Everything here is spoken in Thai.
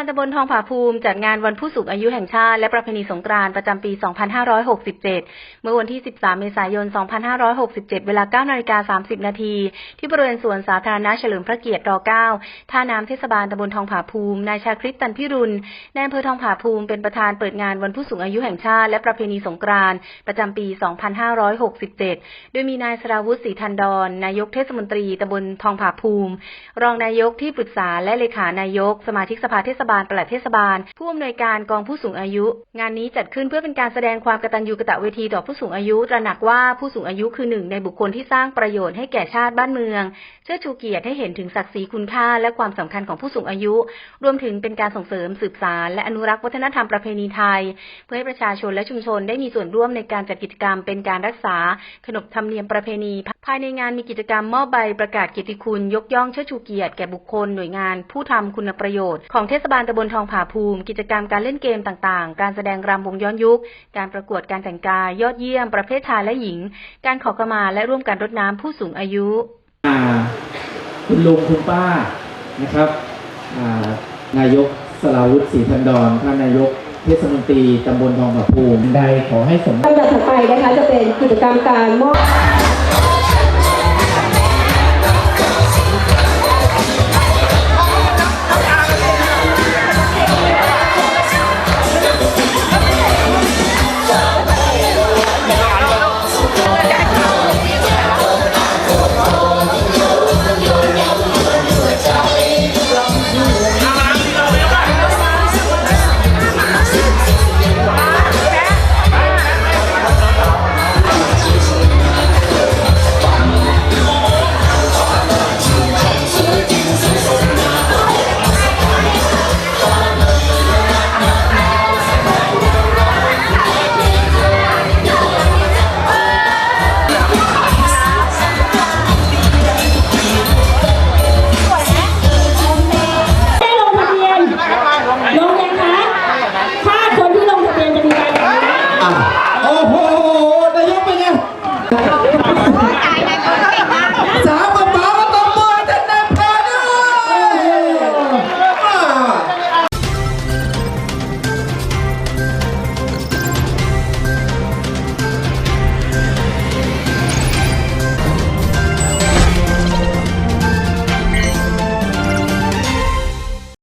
ลตำบลทองผาภูมิจัดงานวันผู้สูงอายุแห่งชาติ และประเพณีสงกรานต์ประจำปี 2567 เมื่อวันที่ 13 เมษายน 2567 เวลา9นาฬิกา30 นาที ที่บริเวณสวนสาธารณะเฉลิมพระเกียรติร9ท่าน้ำเทศบาลตำบลทองผาภูมิ นายชาคริตตันพิรุณนายอำเภอทองผาภูมิเป็นประธานเปิดงานวันผู้สูงอายุแห่งชาติ และประเพณีสงกรานต์ประจำปี 2567 โดยมีนายสราวุฒิศรีทันดรนายกเทศมนตรีตำบลทองผาภูมิ รองนายกที่ปรึกษาและเลขานายก สมาชิกสภาเทศบาลปลัดเทศบาล ผู้อำนวยการกองผู้สูงอายุ งานนี้จัดขึ้นเพื่อเป็นการแสดงความกตัญญูกตเวทีต่อผู้สูงอายุตระหนักว่าผู้สูงอายุคือหนึ่งในบุคคลที่สร้างประโยชน์ให้แก่ชาติบ้านเมือง เชิดชูเกียรติให้เห็นถึงศักดิ์ศรีคุณค่าและความสำคัญของผู้สูงอายุ รวมถึงเป็นการส่งเสริมสืบสานและอนุรักษ์วัฒนธรรมประเพณีไทย เพื่อให้ประชาชนและชุมชนได้มีส่วนร่วมในการจัดกิจกรรม เป็นการรักษาขนบธรรมเนียมประเพณี ภายในงานมีกิจกรรมมอบใบประกาศเกียรติคุณ ยกย่องเชิดชูเกียรติแก่บุคคลหน่วยงาน ผู้ทำคุณประโยชน์ ของเทศบาลตำบลทองผาภูมิ กิจกรรมการเล่นเกมต่างๆ การแสดงรำวงย้อนยุค การประกวดการแต่งกายยอดเยี่ยม ประเภทชายและหญิง การขอขมาและร่วมกันรดน้ำผู้สูงอายุอ่าคุณลุงคุณป้านะครับอ่านายกสราวุฒิศรีพันดอนท่านนายกเทศมนตรีตำบลทองผาภูมิใดขอให้สมลำดับถัดไปนะคะจะเป็นกิจกรรมการมอบ